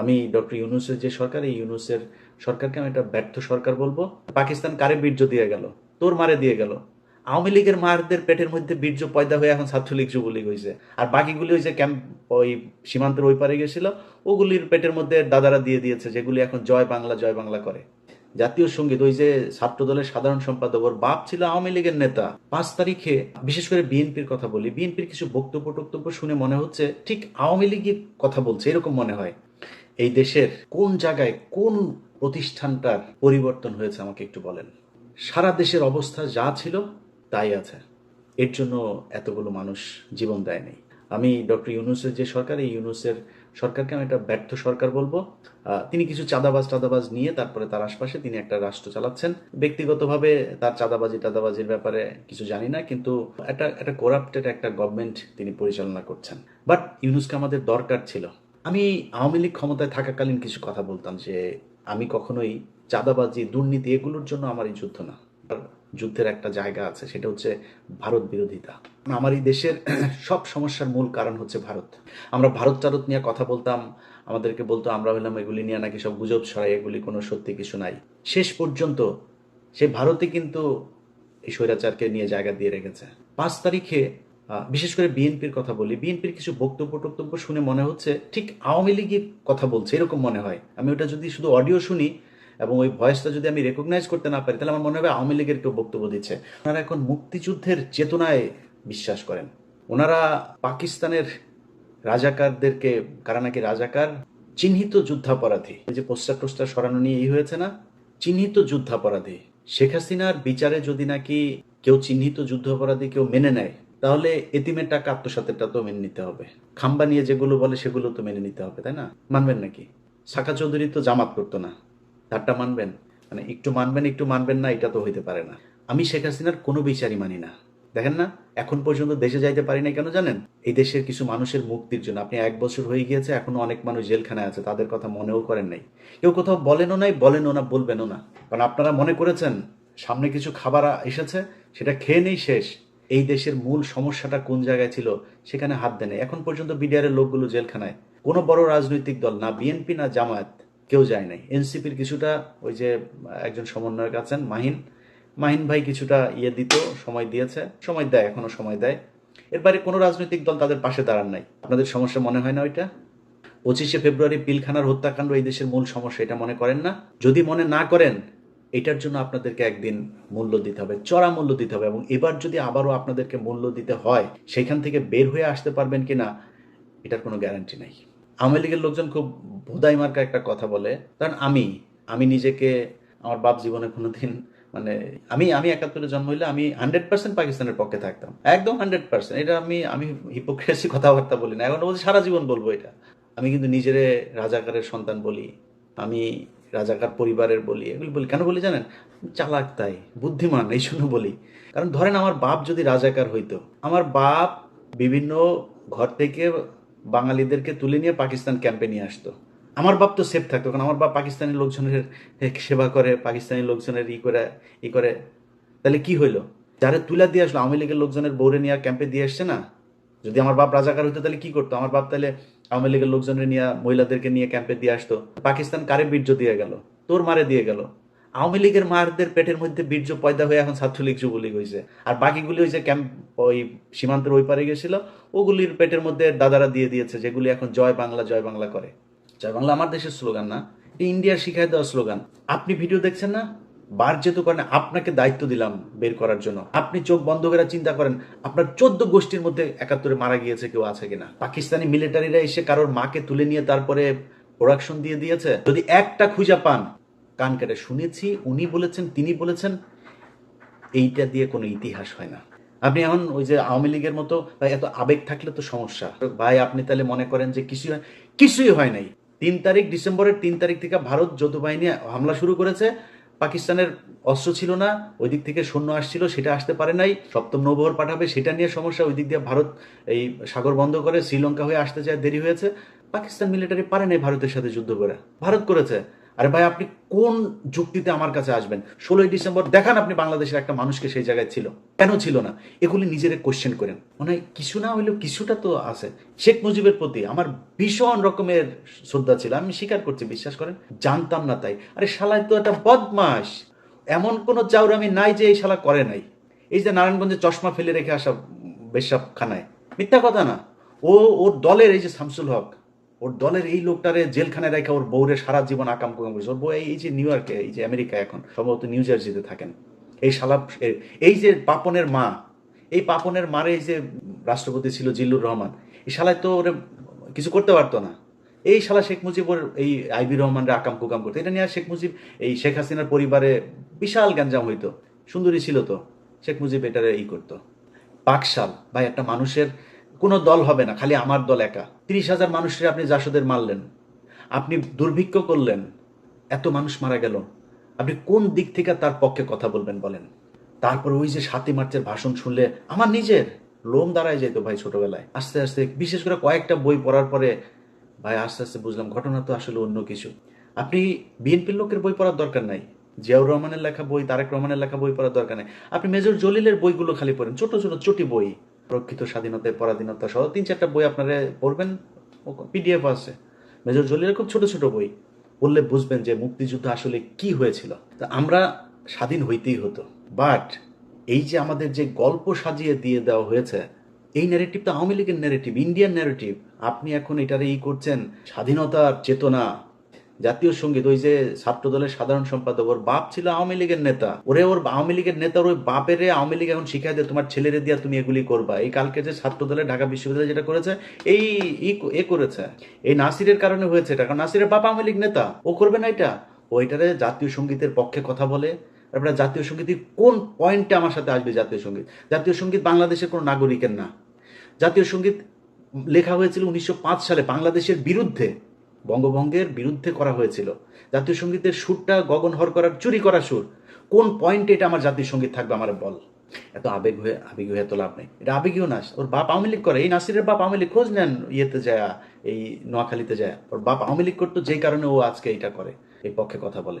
আমি ডক্টর ইউনুসের যে সরকার, এই ইউনুসের সরকারকে আমি একটা ব্যর্থ সরকার বলব। পাকিস্তান কারে বীর্য দিয়ে গেল? তোর মারে দিয়ে গেল? আওয়ামী লীগের মারদের পেটের মধ্যে বীর্য পয়দা হয়ে এখন ছাত্রলীগ যুবলীগ হয়েছে আর বাকিগুলি ওই যে ক্যাম্প, ওই সীমান্তের ওই পারে গেছিল। ওগুলির পেটের মধ্যে দাদারা দিয়ে দিয়েছে, যেগুলি এখন জয় বাংলা জয় বাংলা করে। জাতীয় সংগীত, ওই যে ছাত্র দলের সাধারণ সম্পাদক, ওর বাপ ছিল আওয়ামী লীগের নেতা। পাঁচ তারিখে, বিশেষ করে বিএনপির কথা বলি, বিএনপির কিছু বক্তব্য টক্তব্য শুনে মনে হচ্ছে, ঠিক আওয়ামী লীগের কথা বলছে, এরকম মনে হয়। এই দেশের কোন জায়গায় কোন প্রতিষ্ঠানটার পরিবর্তন হয়েছে আমাকে একটু বলেন? সারা দেশের অবস্থা যা ছিল, তাই আছে। এর জন্য এতগুলো মানুষ জীবন দেয়নি। আমি ডক্টর ইউনুসের যে সরকার, এই ইউনুসের সরকারকে আমি একটা ব্যর্থ সরকার বলব। তিনি কিছু চাঁদাবাজ টাদাবাজ নিয়ে তারপরে তার আশপাশে তিনি একটা রাষ্ট্র চালাচ্ছেন। ব্যক্তিগতভাবে তার চাঁদাবাজি, টাদাবাজির ব্যাপারে কিছু জানি না, কিন্তু একটা একটা করাপ্টেড একটা গভর্নমেন্ট তিনি পরিচালনা করছেন। বাট ইউনুসকে আমাদের দরকার ছিল। আমি আওয়ামী লীগ ক্ষমতায় থাকাকালীন কিছু কথা বলতাম যে আমি কখনোই চাঁদাবাজি, দুর্নীতি এগুলোর জন্য আমার এই যুদ্ধ না। যুদ্ধের একটা জায়গা আছে, সেটা হচ্ছে ভারত বিরোধিতা। আমার এই দেশের সব সমস্যার মূল কারণ হচ্ছে ভারত। আমরা ভারত চারত নিয়ে কথা বলতাম, আমাদেরকে বলতো, আমরা হইলাম এগুলি নিয়ে নাকি সব গুজব ছড়াই, এগুলি কোনো সত্যি কিছু নাই। শেষ পর্যন্ত সে ভারতে কিন্তু এই স্বৈরাচারকে নিয়ে জায়গা দিয়ে রেখেছে। পাঁচ তারিখে বিশেষ করে বিএনপির কথা বলি, বিএনপির কিছু বক্তব্য টক্তব্য শুনে মনে হচ্ছে ঠিক আওয়ামী লীগের কথা বলছে, এরকম মনে হয়। আমি ওটা যদি শুধু অডিও শুনি এবং ওই ভয়েসটা যদি আমি রেকগনাইজ করতে না পারি, তাহলে আমার মনে হবে আওয়ামী লীগের কেউ বক্তব্য দিচ্ছে। ওনারা এখন মুক্তিযুদ্ধের চেতনায় বিশ্বাস করেন। ওনারা পাকিস্তানের রাজাকারদেরকে, কারা নাকি রাজাকার? চিহ্নিত যুদ্ধাপরাধী। যে পোস্টার টোস্টার সরানো নিয়ে এই হয়েছে না? চিহ্নিত যুদ্ধাপরাধী। শেখ হাসিনার বিচারে যদি নাকি কেউ চিহ্নিত যুদ্ধাপরাধী কেউ মেনে নেয় তাহলে এতিমের টাকা আত্মসাতেরটা তো মেনে নিতে হবে। খাম্বা নিয়ে যেগুলো বলে সেগুলো তো মেনে নিতে হবে, তাই না? মানবেন নাকি? সাকা চৌধুরী তো জামাত করতো না। তারটা মানবেন? মানে একটু মানবেন একটু মানবেন না, এটা তো হইতে পারে না। আমি শেখ হাসিনার কোনো বিচারই মানি না। দেখেন না, এখন পর্যন্ত দেশে যাইতে পারি না কেন জানেন? এই দেশের কিছু মানুষের মুক্তির জন্য। আপনি এক বছর হয়ে গিয়েছে, এখনও অনেক মানুষ জেলখানায় আছে, তাদের কথা মনেও করেন নাই। কেউ কোথাও বলেনও নাই, বলেনও না, বলবেনও না। কারণ আপনারা মনে করেছেন, সামনে কিছু খাবার এসেছে, সেটা খেয়ে নেই শেষ। এই দেশের মূল সমস্যাটা কোন জায়গায় ছিল সেখানে হাত দেয়। এখন পর্যন্ত বিডিআরের লোকগুলো জেলখানায়। কোনো বড় রাজনৈতিক দল না, বিএনপি না জামায়াত, কেউ যায় নাই। এনসিপির কিছুটা ওই যে একজন সমন্বয়ক আছেন, মাহিন। মাহিন ভাই কিছুটা ইয়ে দিত, সময় দিয়েছে। সময় দেয়, এখনও সময় দেয়। এর বাইরে কোনো রাজনৈতিক দল তাদের পাশে দাঁড়ান নাই। আপনাদের সমস্যা মনে হয় না ওইটা? পঁচিশে ফেব্রুয়ারি পিলখানার হত্যাকাণ্ড এই দেশের মূল সমস্যা, এটা মনে করেন না? যদি মনে না করেন এটার জন্য আপনাদেরকে একদিন মূল্য দিতে হবে, চড়া মূল্য দিতে হবে এবং এবার যদি আবারও আপনাদেরকে মূল্য দিতে হয়, সেখান থেকে বের হয়ে আসতে পারবেন কি না, এটার কোনো গ্যারান্টি নাই। আওয়ামী লীগের লোকজন খুব ভোদাই মার্কা একটা কথা বলে, কারণ আমি আমি নিজেকে, আমার বাপ জীবনে কোনোদিন মানে আমি আমি একাত্তরে জন্ম হইলে আমি হান্ড্রেড পার্সেন্ট পাকিস্তানের পক্ষে থাকতাম, একদম হান্ড্রেড পার্সেন্ট এটা আমি আমি হিপোক্রেসি কথাবার্তা বলি না, এখন সারা জীবন বলব এটা। আমি কিন্তু নিজেরে রাজাকারের সন্তান বলি, আমি রাজাকার পরিবারের বলি, এগুলি বলি। কেন বলি জানেন? চালাক তাই, বুদ্ধিমান, এই জন্য বলি। কারণ ধরেন আমার বাপ যদি রাজাকার হইতো, আমার বাপ বিভিন্ন ঘর থেকে বাঙালিদেরকে তুলে নিয়ে পাকিস্তান ক্যাম্পে নিয়ে আসতো। আমার বাপ তো সেফ থাকতো, কারণ আমার বাপ পাকিস্তানি লোকজনের সেবা করে, পাকিস্তানি লোকজনের ই করে ই করে। তাহলে কি হইল? যারা তুলা দিয়ে আসলো, আওয়ামী লীগের লোকজনের বৌরে নিয়ে ক্যাম্পে দিয়ে আসছে না? যদি আমার বাপ রাজাকার হইতো, তাহলে কি করতো? আমার বাপ তাহলে আওয়ামী লীগের লোকজনের নিয়ে, মহিলাদেরকে নিয়ে ক্যাম্পে দিয়ে আসতো। পাকিস্তান কারে বীর্য দিয়ে গেল? তোর মারে দিয়ে গেল? আওয়ামী লীগের মারদের পেটের মধ্যে বীর্য পয়দা হয়ে এখন ছাত্রলীগ যুবলীগ হয়েছে আর বাকিগুলি হয়েছে ক্যাম্প ওই সীমান্তের ওই পারে গেছিল, ওগুলির পেটের মধ্যে দাদারা দিয়ে দিয়েছে, যেগুলি এখন জয় বাংলা জয় বাংলা করে। জয় বাংলা আমার দেশের স্লোগান না ইন্ডিয়ার শিখায় দেওয়া স্লোগান। আপনি ভিডিও দেখছেন না? বার যেহেতু করেন আপনাকে দায়িত্ব দিলাম বের করার জন্য। আপনি চোখ বন্ধ করে চিন্তা করেন, আপনার চোদ্দ গোষ্ঠীর মধ্যে একাত্তরে মারা গিয়েছে কেউ আছে কিনা? পাকিস্তানি মিলিটারিরা এসে কারোর মাকে তুলে নিয়ে তারপরে প্রোডাকশন দিয়ে দিয়েছে? যদি একটা খুঁজা পান, কান কেটে শুনেছি, উনি বলেছেন, তিনি বলেছেন, এইটা দিয়ে কোনো ইতিহাস হয় না। আপনি এখন ওই যে আওয়ামী লীগের মতো এত আবেগ থাকলে তো সমস্যা। ভাই, আপনি তাহলে মনে করেন যে কিছুই কিছুই হয় নাই। তিন তারিখ ডিসেম্বরের তিন তারিখ থেকে ভারত যৌথ বাহিনী হামলা শুরু করেছে। পাকিস্তানের অস্ত্র ছিল না, ওই দিক থেকে সৈন্য আসছিল, সেটা আসতে পারে নাই। সপ্তম নৌবহর পাঠাবে, সেটা নিয়ে সমস্যা, ওই দিক দিয়ে ভারত এই সাগর বন্ধ করে শ্রীলঙ্কা হয়ে আসতে চায়, দেরি হয়েছে। পাকিস্তান মিলিটারি পারে নাই ভারতের সাথে যুদ্ধ করে। ভারত করেছে। আরে ভাই, আপনি কোন যুক্তিতে আমার কাছে আসবেন? ষোলোই ডিসেম্বর, দেখান আপনি বাংলাদেশের একটা মানুষকে সেই জায়গায় ছিল। কেন ছিল না? এগুলি নিজেরে কোশ্চেন করেন। মনে হয় কিছু না হইলেও কিছুটা তো আছে। শেখ মুজিবের প্রতি আমার ভীষণ রকমের শ্রদ্ধা ছিল। আমি স্বীকার করছি, বিশ্বাস করেন। জানতাম না তাই। আরে শালায়, তো একটা বদমাস এমন কোনো চাউরামি নাই যে এই শালা করে নাই। এই যে নারায়ণগঞ্জে চশমা ফেলে রেখে আসা বেশাব খানায় মিথ্যা কথা না। ও, ওর দলের এই যে শামসুল হক ওর দলের এই লোকটারে জেলখানায় রেখে ওর বউরে সারা জীবন আকাম কুকাম করেছে ওর বউ এই যে নিউ ইয়র্কে এই যে আমেরিকা এখন, সম্ভবত নিউ জার্সিতে থাকেন। এই শালা এই যে পাপনের মা, এই পাপনের মারে এই যে রাষ্ট্রপতি ছিল জিল্লুর রহমান, এই শালায় তো ওরে কিছু করতে পারতো না। এই শালা শেখ মুজিব ওর এই আইবি রহমানরে আকাম কুকাম করতো। এটা নিয়ে শেখ মুজিব, এই শেখ হাসিনার পরিবারে বিশাল গ্যাঞ্জাম হইতো। সুন্দরী ছিল তো। শেখ মুজিব এটারে ই করতো। পাকশাল। ভাই, একটা মানুষের কোনো দল হবে না, খালি আমার দল একা। তিরিশ হাজার মানুষের আপনি জাসদের মারলেন, আপনি দুর্ভিক্ষ করলেন, এত মানুষ মারা গেল। আপনি কোন দিক থেকে তার পক্ষে কথা বলবেন বলেন? তারপর ওই যে সাতই মার্চের ভাষণ শুনলে আমার নিজের লোম দাঁড়ায় যেত ভাই ছোটবেলায়। আস্তে আস্তে, বিশেষ করে কয়েকটা বই পড়ার পরে, ভাই আস্তে আস্তে বুঝলাম ঘটনা তো আসলে অন্য কিছু। আপনি বিএনপির লোকের বই পড়ার দরকার নাই, জিয়াউর রহমানের লেখা বই, তারেক রহমানের লেখা বই পড়ার দরকার নেই। আপনি মেজর জলিলের বইগুলো খালি পড়েন, ছোট ছোট চটি বই। প্রকৃত স্বাধীনতায় পরাধীনতা সহ তিন চারটা বই আপনারা পড়বেন। পিডিএফ আছে। মেজর জলিলের খুব ছোট ছোট বই। পড়লে বুঝবেন যে মুক্তিযুদ্ধ আসলে কি হয়েছিল। তা আমরা স্বাধীন হইতেই হতো। বাট এই যে আমাদের যে গল্প সাজিয়ে দিয়ে দেওয়া হয়েছে, এই ন্যারেটিভ আওয়ামী লীগের ন্যারেটিভ ইন্ডিয়ান ন্যারেটিভ আপনি এখন এটারে ই করছেন, স্বাধীনতার চেতনা। জাতীয় সংগীত, ওই যে ছাত্র দলের সাধারণ সম্পাদক, ওর বাপ ছিল আওয়ামী লীগের নেতা। ওরে ওর আওয়ামী লীগের নেতা ওর ওই বাপের আওয়ামী লীগ এখন শিখাই দেয়, তোমার ছেলেরে দিয়া তুমি এগুলি করবা। এই কালকে যে ছাত্র দলের ঢাকা বিশ্ববিদ্যালয় যেটা করেছে, এই এ করেছে। এই নাসিরের কারণে হয়েছে এটা, কারণ নাসিরের বাপ আওয়ামী লীগ নেতা। ও করবে না এটা? ওইটারে জাতীয় সঙ্গীতের পক্ষে কথা বলে। তারপরে জাতীয় সংগীত কোন পয়েন্টে আমার সাথে আসবে জাতীয় সংগীত? জাতীয় সংগীত বাংলাদেশের কোনো নাগরিকের না। জাতীয় সংগীত লেখা হয়েছিল উনিশশো পাঁচ সালে বাংলাদেশের বিরুদ্ধে। বঙ্গভঙ্গের বিরুদ্ধে করা হয়েছিল। জাতীয় সঙ্গীতের সুরটা গগন হর করার, চুরি করা সুর। কোন পয়েন্টে এটা আমার জাতীয় সংগীত থাকবে আমার বল? এত আবেগ হয়ে আবেগ হয়ে তো লাভ নেই। এটা আবেগীয় নাচ ওর বাপ আওয়ামী লীগ করে। এই নাসিরের বাপ আওয়ামী লীগ খোঁজ নেন ইয়েতে যায়, এই নোয়াখালীতে যায়। ওর বাপ আওয়ামী লীগ করতো, যেই কারণে ও আজকে এটা করে, এই পক্ষে কথা বলে।